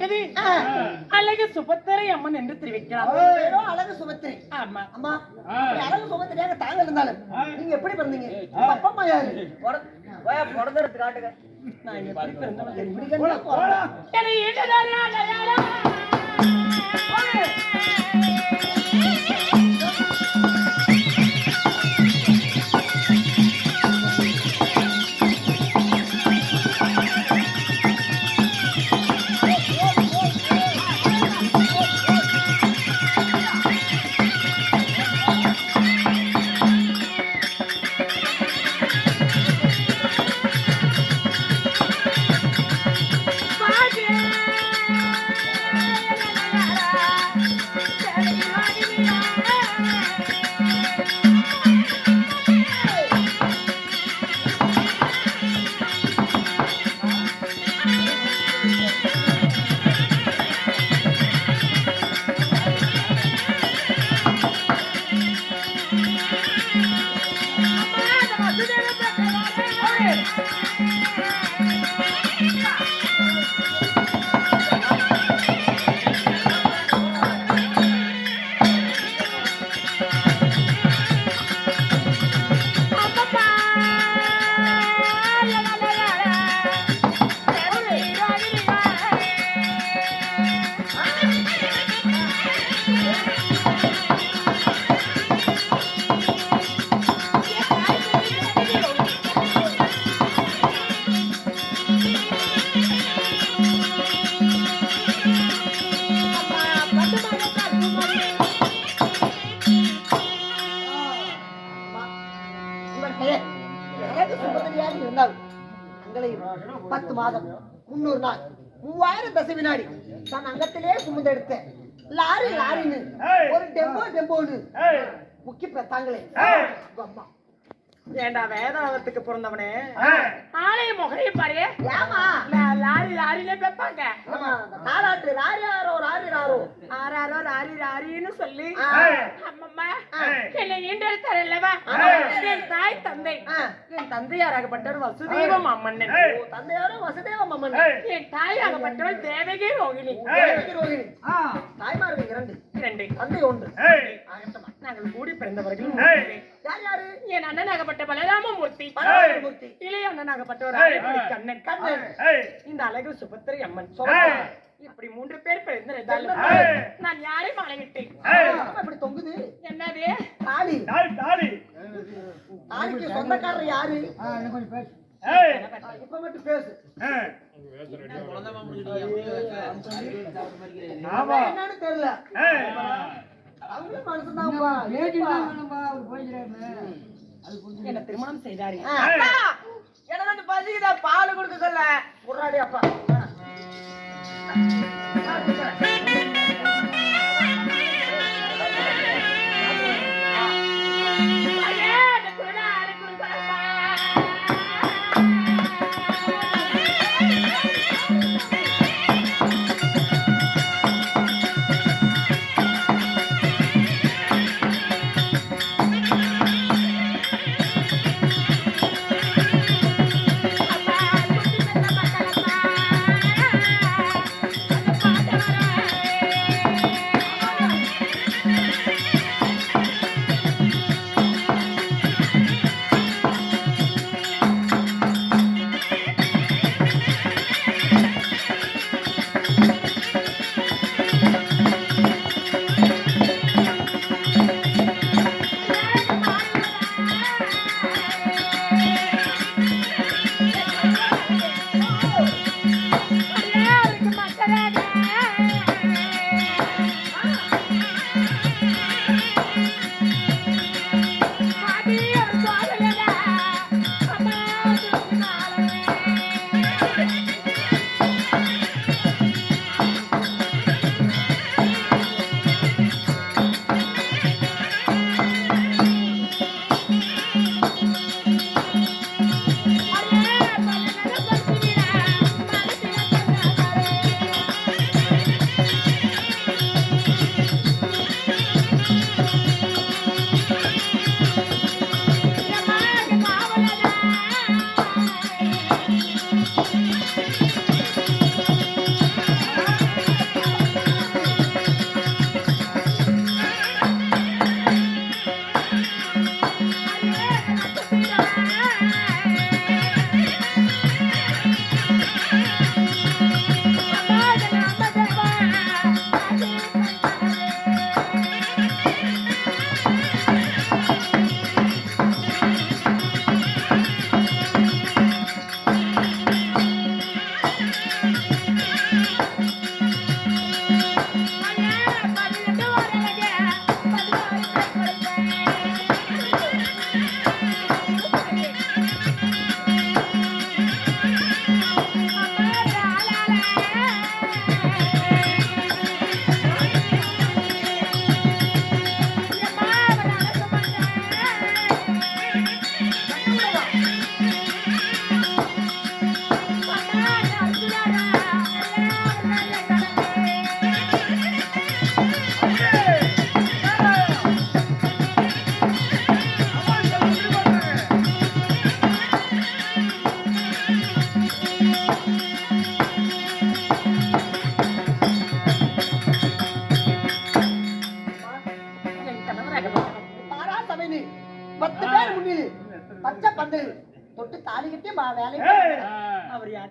பெறப்பட்டது அழகு சுபத்திரை அம்மன் என்று தெரிவிக்கிறார் அழகு சுபத்திரி ஆமா அம்மா அழகு சுபத்திரியாக தாங்க இருந்தாலும் நீங்க எப்படி பிறந்தீங்க அப்பா அம்மா யாரு பிறந்தெடுத்து காட்டுங்க நான் எப்படி பிறந்தவன் எப்படி கண்டா பத்து மாதம் முன்னூறு நாள். மூவாயிரம் தசை வினாடி தன் அங்கத்திலே சுமந்தெடுத்த லாரி லாரின்னு. ஒரு டெம்போ டெம்போன்னு. முக்கிய பிரத்தாங்களே அம்மா. ஏண்டா வேதாளத்துக்கு பிறந்தவனே? ஆலய முகரையும் பாரு. ஏமா அந்த தாலாட்டு ராரி யாரோ ராரி ராரோ ஆறாரோ ராரி ராரின்னு சொல்லி. அம்மம்மா என்னை ஈண்டெடுத்தார் அல்லவா என் தாய் தந்தை. என் தந்தையாராகப்பட்டவர் வசுதேவம் அம்மன்னன். ஓ, தந்தையாரோ வசுதேவ மம்மன் என் தாயாகப்பட்டவள் தேவகி ரோகிணி. தேவகி ரோகிணி. தாய்மார்கள் இரண்டு. இரண்டு. தந்தை ஒன்று. ஆகட்டமா. நாங்கள் கூடி பிறந்தவர்கள் யார் யாரு? என் அண்ணனாகப்பட்ட பலராமமூர்த்தி. பரமேஸ்வரமூர்த்தி. இளைய அண்ணனாகப்பட்ட ஒரு ஆயப்படி கண்ணன் கண்ணன். இந்த அழகு சுபத்திரை அம்மன். இப்படி மூன்று பேர் பிறந்திருந்தாலும் நான் யாரை மாலையிட்டேன் ஆமா, இப்படி தொங்குது. என்னது? தாலி. தாலி தாலி? தாலிக்கு சொந்தக்காரர் யாரு? ஏய். இப்ப மட்டும் பேசு. ஆமா. என்னன்னு தெரியல. என்ன திருமணம் செய்தாரு? எனக்கு வந்து பசிக்குதா பால் கொடுக்க சொல்ல. ஆ. அப்பா.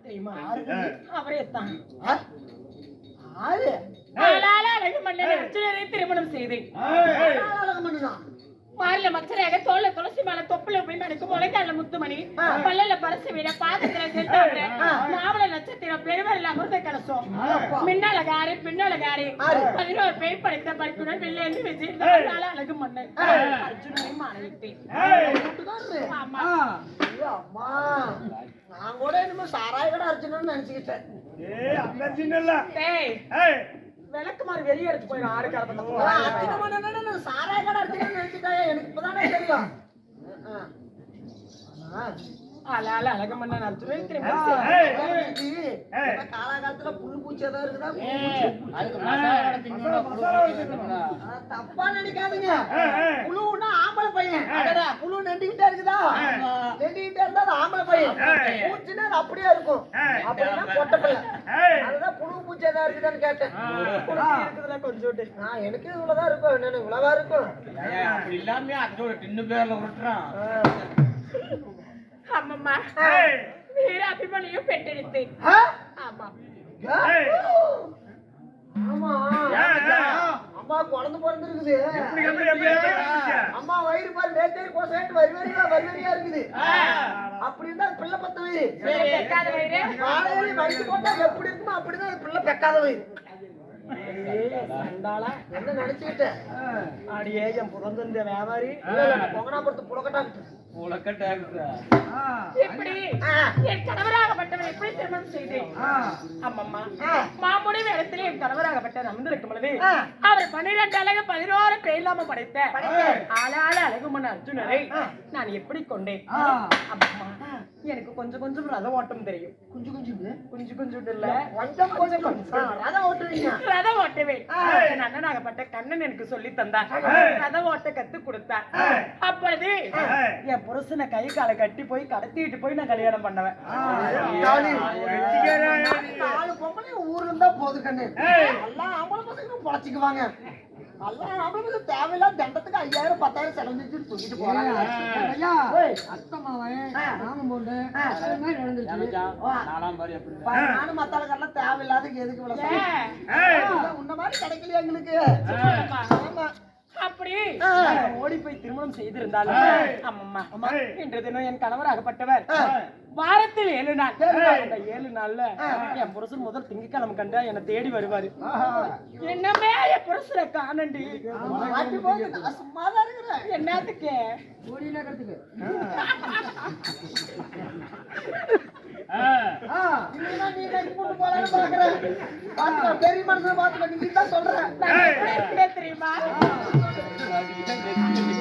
தெரியுமா அவரே தான் ஆறு? ஆளால அழகு மன்னன் அர்ஜுனரை திருமணம் செய்தேன். மாரில மச்சரையாக தோல்ல துளசி மாலை தொப்புல போய் மணிக்கு முளைக்கால முத்துமணி. பல்லல பரசு வீட பாதத்துல செத்தாங்க நாவல நட்சத்திரம் பெருவரில் அமிர்த கலசம். மின்னல காரி பின்னல காரி பதினோரு பேய் படித்த படிப்புடன் வெளியேந்து விஜய் அழகு மன்னன் அர்ஜுனரை மாணவித்தேன் ஏய். கூட்டுக்காரரு. ஆமா. நான் கூட என்னமோ சாராய கடை அர்ஜுனன்னு நினைச்சுக்கிட்டேன் ஏய், அந்த. டேய் ஏய். விளக்கு மாதிரி வெளியே எடுத்து போயிடும் ஆறு காலத்துல நான் அர்ச்சனை பண்ணேன்னா நான் சாராய கடை அர்ச்சனை நினைச்சுட்டேன் எனக்கு இப்பதானே தெரியும் ஆ. ஆ. ஆளால அழகு மன்னன் அர்ஜுனரை திருமணம் ஏய். செய்தேன் ஏய். இது ஏய். இந்த காலாகாலத்துல புல்லு பூச்சி ஏதாவது இருக்குதா தப்பா நினைக்காதீங்க. புழுன்னா ஆம்பளை பையன் அடடா, புழு நெண்டிக்கிட்டே இருக்குதா அது ஆம்பளை பையன் அது அப்படியே இருக்கும். அப்படின்னா பொட்டை ஏய். அதுதான் புழு பூச்சி ஏதாவது இருக்குதான்னு கேட்டேன். இருக்குதுல கொஞ்சோண்டு. நான் எனக்கு இவ்வளவுதான் இருக்கும். என்னன்னு இவ்வளவா இருக்கும். இல்லாம அதோட டின்னு பேர்ல விட்டுறான் ஆமாம்மா ஏய். வீர அபிமன்யும் பெற்றெடுத்தேன்? ஆமா? அம்மா குழந்தை பிறந்திருக்குது? அம்மா வயிறு பாரு நேத்தே கோசாயிட்டு வரி வரியா வரி வரியா இருக்குது. அப்படி இருந்தா பிள்ளை பத்த வயிறு. வயிறு. காலையில வயிறு போட்டா எப்படி இருக்குமோ அப்படிதான் அது பிள்ளை பெக்காத வயிறு. என்ன நினைச்சுக்கிட்டேன் அடியே என் புறந்தந்த வியாபாரி. பொங்கனாபுரத்து உலக்கட்டாக்குதா எப்படி? என் கணவராகப்பட்டவர் எப்படி திருமணம் செய்தேன்? அம்மம்மா மாமுடி வேடத்தில் என் கணவராகப்பட்ட அமர்ந்திருக்கும் பொழுது அவர் பன்னிரண்டு அழகு பதினோரு பேர்லாம படைத்த ஆளாள அழகுமன் அர்ஜுனரை நான் எப்படி கொண்டேன்? அம்மம்மா எனக்கு கொஞ்சம் கொஞ்சம் ரதம் ஓட்டம் தெரியும். குஞ்சு குஞ்சு கொஞ்சம் கொஞ்சம் இல்ல. கொஞ்சம் கொஞ்சம் ரதம் ஓட்டுவீங்க ரதம் ஓட்டுவேன். என் அண்ணனாகப்பட்ட கண்ணன் எனக்கு சொல்லி தந்தார். ரதம் ஓட்ட கத்து கொடுத்தார். அப்பொழுது என் புருஷனை கை காலை கட்டி போய் கடத்திட்டு போய் நான் கல்யாணம் பண்ணுவேன். நாலு பொம்பளை ஊர்ல இருந்தா போது கண்ணு எல்லாம் ஆம்பளை பசங்க பொழைச்சிக்குவாங்க. எல்லாம் ஆம்பளை பசங்க தேவையில்லாத தண்டத்துக்கு ஐயாயிரம் பத்தாயிரம் செலவு தூக்கிட்டு போறாங்க. பாரு எப்படி பாரு, நானும் மத்தாளுக்கெல்லாம் தேவையில்லாத எதுக்கு உன்ன மாதிரி கிடைக்கலையா எங்களுக்கு. ஆமா. அப்படி. நான் ஓடி போய் திருமணம் செய்திருந்தாலும் அம்மம்மா அம்மா இன்று தினம் என் கணவராகப்பட்டவர். வாரத்தில் ஏழு நாள். அந்த ஏழு நாள்ல என் புருஷன் முதல் திங்கக்கிழமை கண்டா என்னை தேடி வருவாரு. என்னமே என் புருஷனை காணண்டி. என்னத்துக்கு? பெரிய மனுஷன் பாத்துக்கோ நீ தான் சொல்ற. நான் எப்படி இருக்கிறேன் தெரியுமா ஐயா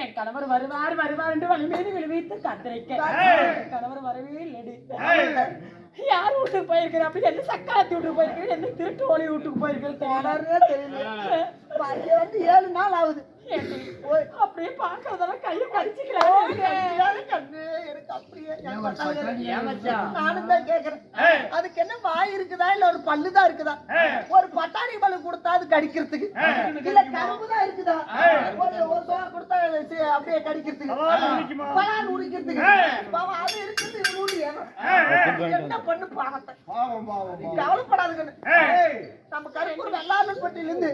என் கணவர் வருவார் வருவார் என்று வழி மீது விழுவித்து காத்திருக்க கணவர் வரவே இல்லடி. யார் வீட்டுக்கு போயிருக்கிற? அப்படி எந்த சக்காலத்தி வீட்டுக்கு போயிருக்கிற? எந்த திருட்டு ஓலி வீட்டுக்கு போயிருக்கிற? தொடர்றே தெரியல. வந்து ஏழு நாள் ஆகுது. அப்படியே பாக்குறதெல்லாம் கையை கடிச்சுக்கிறாரு கண்ணு எனக்கு அப்படியே நானும் தான் கேக்குறேன். அதுக்கு என்ன வாய் இருக்குதா இல்ல ஒரு பல்லு தான் இருக்குதா? ஒரு பட்டாணி பல்லு கொடுத்தா அது கடிக்கிறதுக்கு. இல்ல கரும்பு தான் இருக்குதா? ஒரு ஒரு கொடுத்தா அப்படியே கடிக்கிறதுக்கு. பலான் உரிக்கிறதுக்கு. பாவம் அது இருக்குது என்ன பண்ணு பாவத்தை? நீ கவலைப்படாத கண்ணு நம்ம கருப்பூர் வெள்ளாளர் பட்டியில இருந்து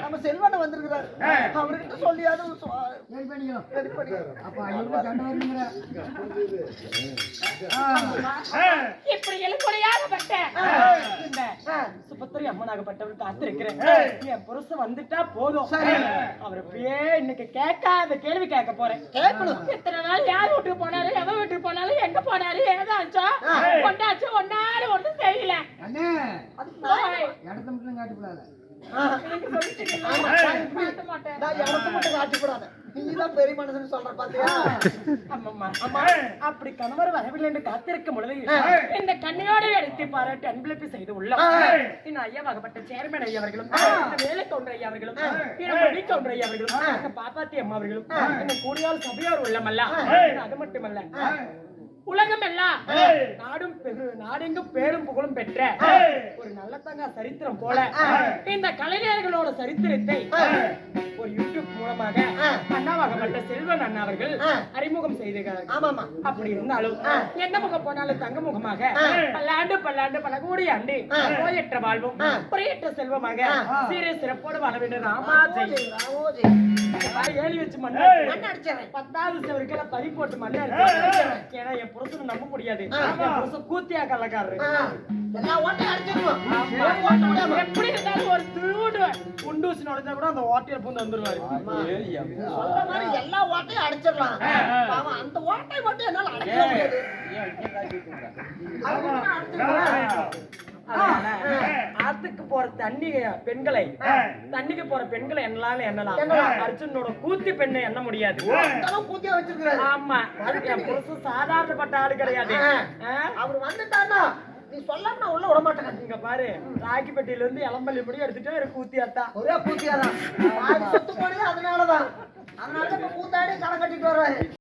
நம்ம செல்வனை வந்திருக்கிறாரு. அவர்கிட்ட சொல்லியாவது ஒரு சொ- ready பண்ணி. இப்படி எழுக்குறையாகப்பட்ட இந்த ஆ. சுபத்திரி அம்மனாகப்பட்டவர் காத்திருக்கிறேன். என் புருஷன் வந்துட்டா போதும். அவர் அப்படியே இன்னைக்கு கேட்காத கேள்வி கேட்க போறேன். கேட்கணும். இத்தனை நாள் யார் வீட்டுக்கு போனாரு எவன் வீட்டுக்கு போனாலும் எங்க போனாரு ஏதாச்சோ கொண்டாச்சோ இடத்த மட்டும் காட்டிக்கூடாது. அம்மா, அப்படி கணவர் வரவில்லை என்று காத்திருக்கும் பொழுது இந்த கண்ணியோட எடுத்து பாராட்டி அன்பளிப்பு செய்து உள்ளோம் இன்னும் ஐயாவாகப்பட்ட சேர்மன் ஐயா அவர்களும் வேலை கவுண்டர் ஐயா அவர்களும் மணி கவுண்டர் ஐயா அவர்களும் இந்த பாப்பாத்தி அம்மா அவர்களும் கூடியால் சபையோர் உள்ளமல்ல. அது மட்டுமல்ல. உலகம் எல்லாம் நாடும் நாடெங்கும் பேரும் புகழும் பெற்ற ஒரு நல்ல தங்க சரித்திரம் போல இந்த கலைஞர்களோட சரித்திரத்தை ஒரு யூடியூப் மூலமாக அண்ணாவாகப்பட்ட செல்வன் அண்ணா அவர்கள் அறிமுகம் செய்திருக்கிறார்கள். ஆமாமா அப்படி இருந்தாலும் எந்த முகம் போனாலும் தங்க முகமாக பல்லாண்டு பல்லாண்டு பல கோடி ஆண்டு நோயற்ற வாழ்வும் குறையற்ற செல்வமாக சீர சிறப்போடு வாழ வேண்டும். ராமோஜி. ஏழி வச்சு மண்ணு பத்தாவது செவருக்கெல்ல பறி போட்டு மண்ணு அடிச்சு ஏன்னா என் புருஷனை நம்ப முடியாது. புருஷன் கூத்தியா விடாம. எப்படி இருந்தாலும் ஒரு திருடு குண்டூசி நுழைஞ்சா கூட அந்த ஓட்டையில பூந்து சொல்ற மாதிரி எல்லா ஓட்டையும் அடிச்சிடலாம். அந்த ஓட்டை மட்டும் என்னால அடைக்க முடியாது. ஆத்துக்கு போற தண்ணி பெண்களை. தண்ணிக்கு போற பெண்களை எண்ணலாம். எண்ணலாம். அர்ஜுனோட கூத்தி பெண்ணை எண்ண முடியாது. ஆமா. என் புருஷன் சாதாரணப்பட்ட ஆளு கிடையாது? அவர் வந்துட்டான்னா நீ சொல்லாம நான் உள்ள விட மாட்டேன். இங்க பாரு ராக்கிப்பட்டியில இருந்து இளம்பள்ளி முடி எடுத்துட்டு ஒரு கூத்தியாத்தா ஒரே பூத்தியாதான். பாதி சொத்து போனது அதனாலதான். அதனால இப்ப கூத்தாடி களை கட்டிட்டு வர்றாரு